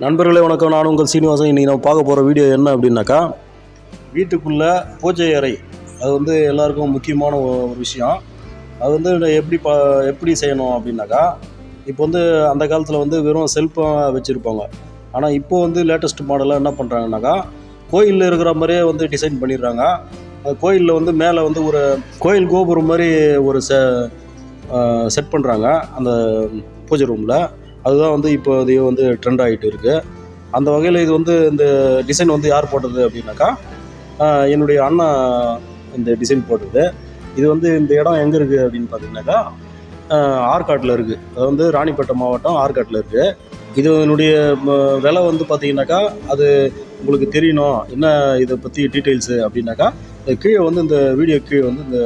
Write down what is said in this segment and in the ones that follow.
நண்பர்களே வணக்கம். நான் உங்கள் சீனிவாசன். இன்றைக்கி நம்ம பார்க்க போகிற வீடியோ என்ன அப்படின்னாக்கா வீட்டுக்குள்ளே பூஜை அறை. அது வந்து எல்லாருக்கும் முக்கியமான ஒரு விஷயம். அது வந்து எப்படி ப எப்படி செய்யணும் அப்படின்னாக்கா இப்போ வந்து அந்த காலத்தில் வந்து வெறும் செல்ஃபாக வச்சுருப்பாங்க. ஆனால் இப்போ வந்து லேட்டஸ்ட் மாடலாக என்ன பண்ணுறாங்கனாக்கா கோயிலில் இருக்கிற மாதிரியே வந்து டிசைன் பண்ணிடுறாங்க. அது கோயிலில் வந்து மேலே வந்து ஒரு கோயில் கோபுரம் மாதிரி ஒரு செ செட் பண்ணுறாங்க அந்த பூஜை ரூமில் அதுதான் வந்து இப்போ வந்து ட்ரெண்ட் ஆகிட்டு இருக்குது அந்த வகையில் இது வந்து இந்த டிசைன் வந்து யார் போட்டது அப்படின்னாக்கா என்னுடைய அண்ணா இந்த டிசைன் போட்டது. இது வந்து இந்த இடம் எங்கே இருக்குது அப்படின்னு பார்த்தீங்கன்னாக்கா ஆற்காட்டில் இருக்குது அது வந்து ராணிப்பேட்டை மாவட்டம் ஆற்காட்டில் இருக்குது இது என்னுடைய விலை வந்து பார்த்தீங்கன்னாக்கா அது உங்களுக்கு தெரியணும். என்ன இதை பற்றி டீட்டெயில்ஸு அப்படின்னாக்கா கீழே வந்து இந்த வீடியோ கீழே வந்து இந்த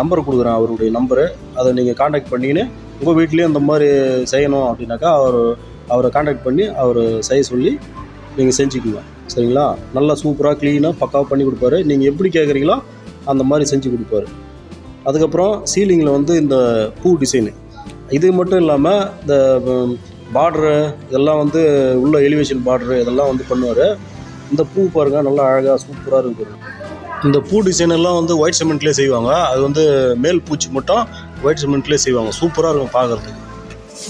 நம்பர் கொடுக்குறேன் அவருடைய நம்பரு அதை நீங்கள் காண்டாக்ட் பண்ணின்னு உங்கள் வீட்லேயும் இந்த மாதிரி செய்யணும் அப்படின்னாக்கா அவர் அவரை காண்டாக்ட் பண்ணி அவர் செய்ய சொல்லி நீங்கள் செஞ்சுக்குங்க. சரிங்களா? நல்லா சூப்பராக க்ளீனாக பக்காவாக பண்ணி கொடுப்பாரு. நீங்கள் எப்படி கேட்குறீங்களோ அந்த மாதிரி செஞ்சு கொடுப்பாரு. அதுக்கப்புறம் சீலிங்கில் வந்து இந்த பூ டிசைனு இது மட்டும் இல்லாமல் இந்த பார்ட்ரு இதெல்லாம் வந்து உள்ள எலிவேஷன் பார்ட்ரு இதெல்லாம் வந்து பண்ணுவார். இந்த பூ பாருங்க நல்லா அழகாக சூப்பராக இருக்குது இந்த பூ டிசைன் எல்லாம் வந்து ஒயிட் சிமெண்ட்லேயே செய்வாங்க. அது வந்து மேல் பூச்சி மட்டும் ஒயிட் சிமெண்ட்லேயே செய்வாங்க. சூப்பராக இருக்கும் பார்க்குறதுக்கு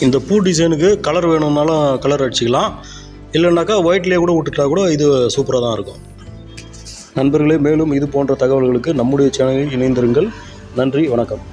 இந்த பூ டிசைனுக்கு கலர் வேணும்னாலும் கலர் அடிச்சிக்கலாம். இல்லைனாக்கா ஒயிட்லேயே கூட விட்டுட்டா கூட இது சூப்பராக தான் இருக்கும். நண்பர்களே மேலும் இது போன்ற தகவல்களுக்கு நம்முடைய சேனலில் இணைந்திருங்கள். நன்றி வணக்கம்.